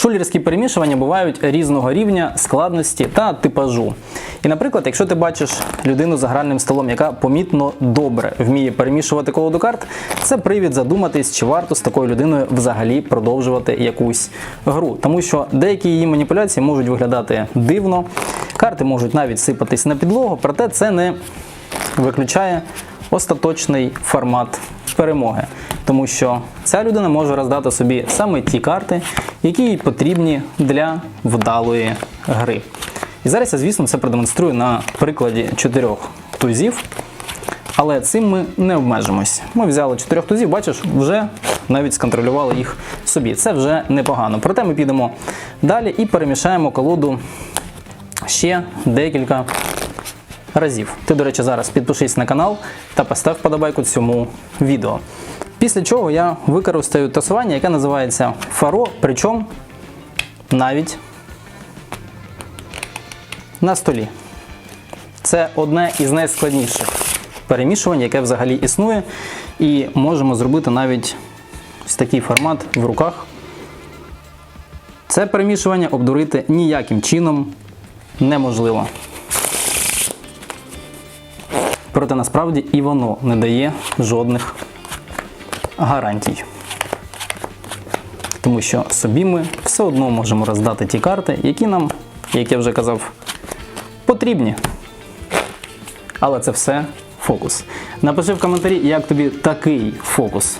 Шулерські перемішування бувають різного рівня, складності та типажу. І, наприклад, якщо ти бачиш людину за гральним столом, яка помітно добре вміє перемішувати колоду карт, це привід задуматись, чи варто з такою людиною взагалі продовжувати якусь гру. Тому що деякі її маніпуляції можуть виглядати дивно, карти можуть навіть сипатись на підлогу, проте це не виключає остаточний формат перемоги, тому що ця людина може роздати собі саме ті карти, які їй потрібні для вдалої гри. І зараз я, звісно, це продемонструю на прикладі чотирьох тузів. Але цим ми не обмежимось. Ми взяли чотирьох тузів, бачиш, вже навіть сконтролювали їх собі. Це вже непогано. Проте ми підемо далі і перемішаємо колоду ще декілька разів. Ти, до речі, зараз підпишись на канал та постав вподобайку цьому відео. Після чого я використаю тасування, яке називається фаро, причому навіть на столі. Це одне із найскладніших перемішувань, яке взагалі існує, і можемо зробити навіть ось такий формат в руках. Це перемішування обдурити ніяким чином неможливо. Проте насправді і воно не дає жодних гарантій. Тому що собі ми все одно можемо роздати ті карти, які нам, як я вже казав, потрібні. Але це все фокус. Напиши в коментарі, як тобі такий фокус.